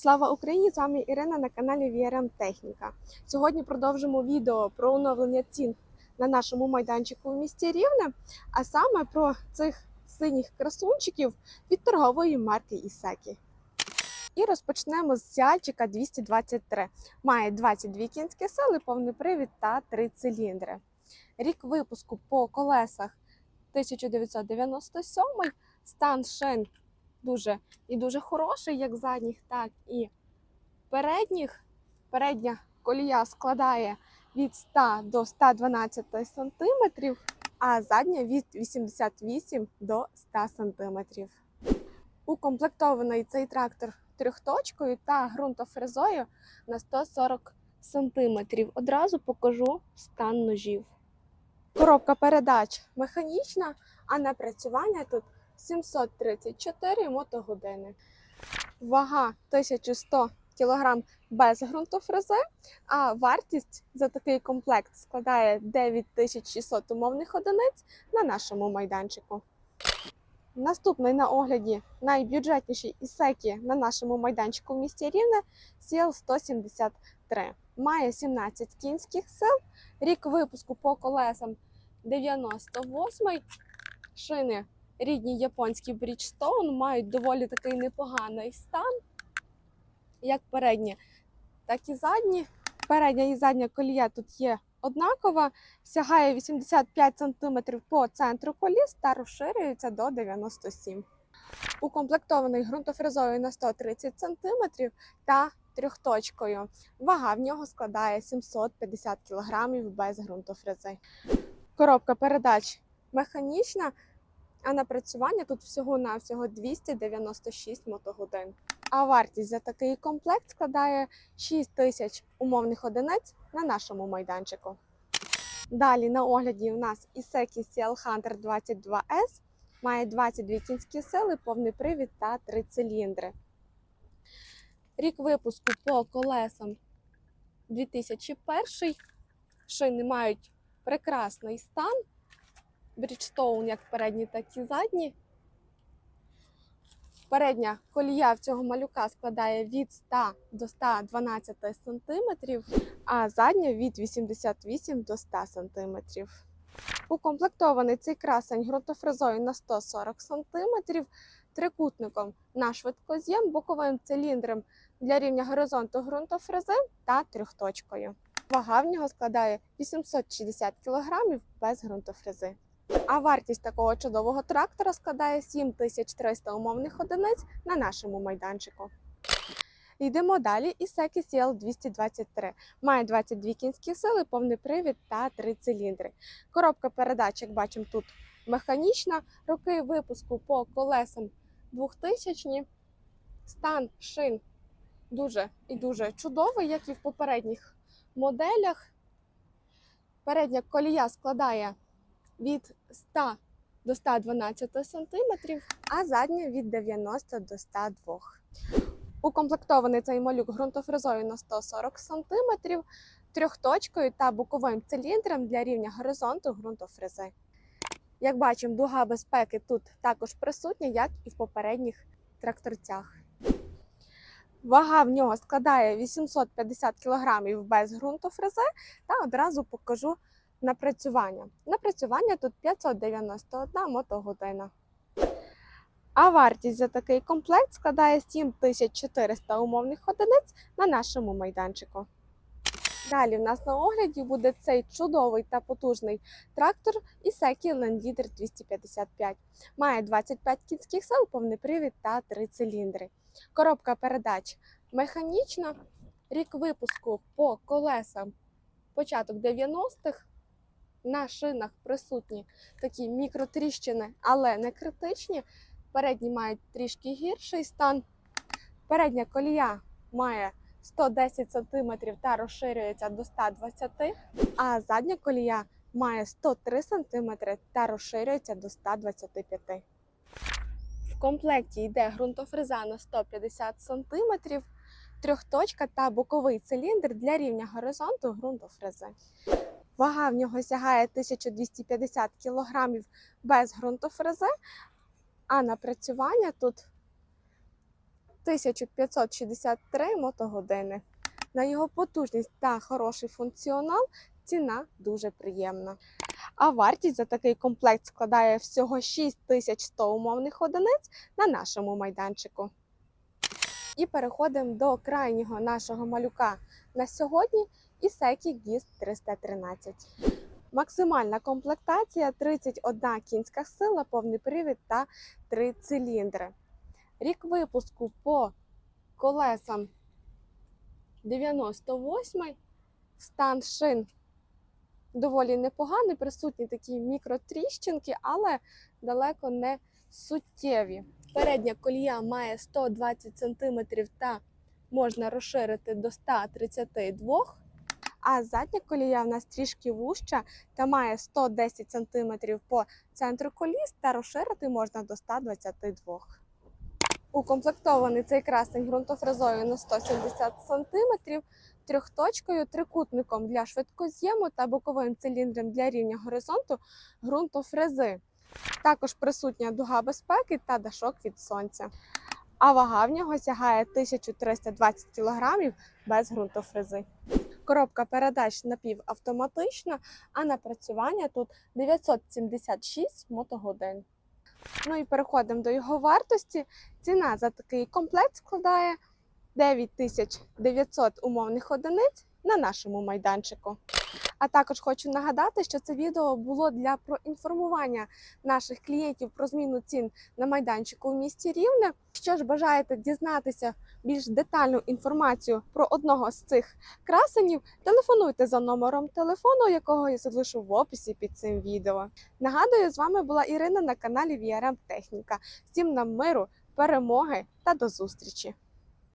Слава Україні! З вами Ірина на каналі VRM Техніка. Сьогодні продовжимо відео про оновлення цін на нашому майданчику в місті Рівне, а саме про цих синіх красунчиків від торгової марки Ісекі. І розпочнемо з Сіальчика 223. Має 22 кінські сили, повний привід та 3 циліндри. Рік випуску по колесах 1997, стан шин дуже і дуже хороший, як задніх, так і передніх. Передня колія складає від 100 до 112 см, а задня від 88 до 100 см. Укомплектований цей трактор трьохточкою та ґрунтофрезою на 140 см. Одразу покажу стан ножів. Коробка передач механічна, а напрацювання тут 734 мотогодини. Вага 1100 кг без ґрунтофрези, а вартість за такий комплект складає 9600 умовних одиниць на нашому майданчику. Наступний на огляді найбюджетніший ісекі на нашому майданчику в місті Рівне CL 173. Має 17 кінських сил, рік випуску по колесам 98 шини рідні японські Bridgestone мають доволі такий непоганий стан, як передні, так і задні. Передня і задня колія тут є однакова, сягає 85 см по центру коліс та розширюється до 97 Укомплектований ґрунтофрезою на 130 см та трьохточкою. Вага в нього складає 750 кг без ґрунтофрези. Коробка передач механічна, а напрацювання тут всього-навсього 296 мотогодин. А вартість за такий комплект складає 6 тисяч умовних одиниць на нашому майданчику. Далі на огляді у нас Isseki CL Hunter 22S. Має 22 кінські сили, повний привід та 3 циліндри. Рік випуску по колесам 2001. Шини мають прекрасний стан. Бріджстоун як передні, так і задні. Передня колія в цього малюка складає від 100 до 112 см, а задня від 88 до 100 см. Укомплектований цей красень ґрунтофрезою на 140 см, трикутником на швидкоз'єм, боковим циліндром для рівня горизонту ґрунтофрези та трьохточкою. Вага в нього складає 860 кг без ґрунтофрези. А вартість такого чудового трактора складає 7300 умовних одиниць на нашому майданчику. Йдемо далі. Ісекі CL 223 має 22 кінські сили, повний привід та 3 циліндри. Коробка передач, як бачимо, тут механічна. Роки випуску по колесам 2000 Стан шин дуже і дуже чудовий, як і в попередніх моделях. Передня колія складає від 100 до 112 см, а задня від 90 до 102 Укомплектований цей малюк ґрунтофрезою на 140 см, трьохточкою та боковим циліндром для рівня горизонту ґрунтофрези. Як бачимо, дуга безпеки тут також присутня, як і в попередніх тракторцях. Вага в нього складає 850 кг без ґрунтофрези, та одразу покажу напрацювання. Напрацювання тут 591 мотогодина. А вартість за такий комплект складає 7400 умовних одиниць на нашому майданчику. Далі в нас на огляді буде цей чудовий та потужний трактор Ісекі Landleader 255. Має 25 кінських сил, повний привід та 3 циліндри. Коробка передач механічна. Рік випуску по колесам початок 90-х. На шинах присутні такі мікротріщини, але не критичні. Передні мають трішки гірший стан. Передня колія має 110 см та розширюється до 120 а задня колія має 103 см та розширюється до 125 В комплекті йде ґрунтофреза на 150 см, трьохточка та боковий циліндр для рівня горизонту ґрунтофрези. Вага в нього сягає 1250 кг без ґрунтофрези, а напрацювання тут 1563 мотогодини. На його потужність та хороший функціонал ціна дуже приємна. А вартість за такий комплект складає всього 6100 умовних одиниць на нашому майданчику. І переходимо до крайнього нашого малюка на сьогодні Ісекі GIS 313. Максимальна комплектація 31 кінська сила, повний привід та 3 циліндри. Рік випуску по колесам 98 стан шин доволі непоганий, присутні такі мікротріщинки, але далеко не суттєві. Передня колія має 120 см та можна розширити до 132 а задня колія в нас трішки вужча та має 110 см по центру коліс та розширити можна до 122 Укомплектований цей красень ґрунтофрезою на 170 см, трьохточкою, трикутником для швидкоз'єму та боковим циліндром для рівня горизонту ґрунтофрези. Також присутня дуга безпеки та дашок від сонця. А вага в нього сягає 1320 кг без ґрунтофрези. Коробка передач напівавтоматична, а напрацювання тут 976 мотогодин. Ну і переходимо до його вартості. Ціна за такий комплект складає 9900 умовних одиниць на нашому майданчику. А також хочу нагадати, що це відео було для проінформування наших клієнтів про зміну цін на майданчику у місті Рівне. Що ж бажаєте дізнатися більш детальну інформацію про одного з цих красенів, телефонуйте за номером телефону, якого я залишу в описі під цим відео. Нагадую, з вами була Ірина на каналі VRM Техніка. Всім нам миру, перемоги та до зустрічі!